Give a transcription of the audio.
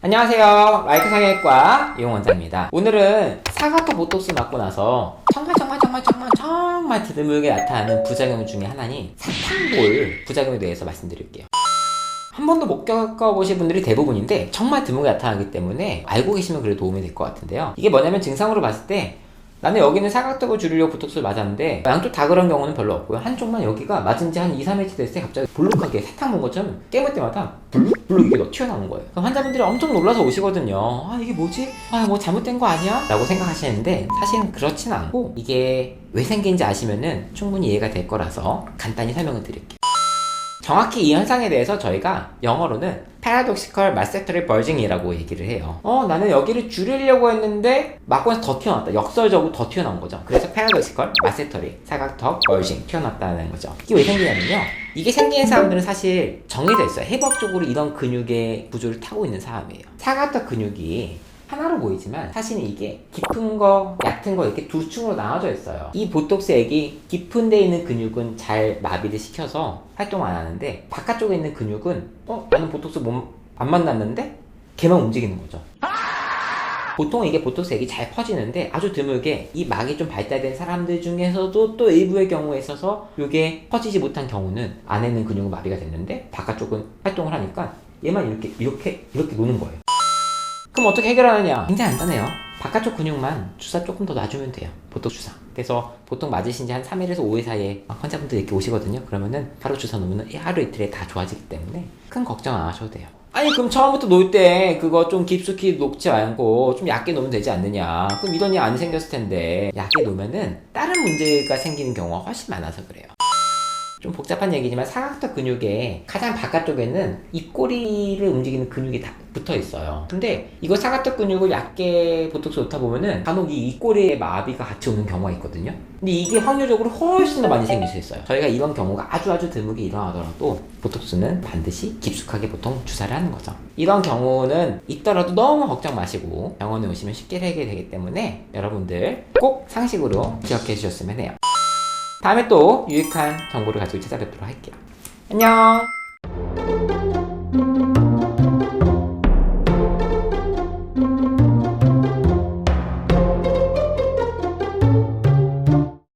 안녕하세요. 라이크 상해과 이용원장입니다. 오늘은 사과토 보톡스 맞고 나서 정말 정말 정말 정말 정말 드물게 나타나는 부작용 중에 하나인 사탕볼 부작용에 대해서 말씀드릴게요. 한 번도 못 겪어보신 분들이 대부분인데 정말 드물게 나타나기 때문에 알고 계시면 그래도 도움이 될 것 같은데요. 이게 뭐냐면 증상으로 봤을 때 나는 여기는 사각턱을 줄이려고 보톡스를 맞았는데 양쪽 다 그런 경우는 별로 없고요. 한쪽만 여기가 맞은 지 한 2, 3일째 됐을 때 갑자기 볼록하게 사탕 본 것처럼 깨물 때마다 블룩 막 튀어나오는 거예요. 그럼 환자분들이 엄청 놀라서 오시거든요. 아 이게 뭐지? 아 뭐 잘못된 거 아니야? 라고 생각하시는데 사실은 그렇진 않고 이게 왜 생긴지 아시면은 충분히 이해가 될 거라서 간단히 설명을 드릴게요. 정확히 이 현상에 대해서 저희가 영어로는 paradoxical masseter bulging이라고 얘기를 해요. 어, 나는 여기를 줄이려고 했는데 맞고 나서 더 튀어나왔다. 역설적으로 더 튀어나온 거죠. 그래서 paradoxical masseter 사각턱 bulging 튀어나왔다는 거죠. 이게 왜 생기냐면요. 이게 생기는 사람들은 사실 정해져 있어요. 해부학적으로 이런 근육의 구조를 타고 있는 사람이에요. 사각턱 근육이 보이지만 사실은 이게 깊은 거, 얕은 거 이렇게 두 층으로 나눠져 있어요. 이 보톡스 액이 깊은 데 있는 근육은 잘 마비를 시켜서 활동 안 하는데 바깥쪽에 있는 근육은 어? 나는 보톡스 몸안 만났는데 걔만 움직이는 거죠. 보통 이게 보톡스 액이 잘 퍼지는데 아주 드물게 이 막이 좀 발달된 사람들 중에서도 또 일부의 경우에 있어서 이게 퍼지지 못한 경우는 안에 있는 근육은 마비가 됐는데 바깥쪽은 활동을 하니까 얘만 이렇게 이렇게 이렇게 노는 거예요. 그럼 어떻게 해결하느냐? 굉장히 간단해요. 바깥쪽 근육만 주사 조금 더 놔주면 돼요. 보톡 주사. 그래서 보통 맞으신 지 한 3일에서 5일 사이에 환자분들 이렇게 오시거든요. 그러면은 하루 주사 놓으면 하루 이틀에 다 좋아지기 때문에 큰 걱정 안 하셔도 돼요. 아니 그럼 처음부터 놓을 때 그거 좀 깊숙이 놓지 말고 좀 얇게 놓으면 되지 않느냐 그럼 이런 일 안 생겼을 텐데 얇게 놓으면은 다른 문제가 생기는 경우가 훨씬 많아서 그래요 좀 복잡한 얘기지만 사각턱 근육의 가장 바깥쪽에는 입꼬리를 움직이는 근육이 다 붙어 있어요. 근데 이거 사각턱 근육을 얕게 보톡스 놓다 보면은 간혹 이 입꼬리에 마비가 같이 오는 경우가 있거든요. 근데 이게 확률적으로 훨씬 더 많이 생길 수 있어요. 저희가 이런 경우가 아주 아주 드물게 일어나더라도 보톡스는 반드시 깊숙하게 보통 주사를 하는 거죠. 이런 경우는 있더라도 너무 걱정 마시고 병원에 오시면 쉽게 해결되기 때문에 여러분들 꼭 상식으로 기억해 주셨으면 해요. 다음에 또 유익한 정보를 가지고 찾아뵙도록 할게요. 안녕!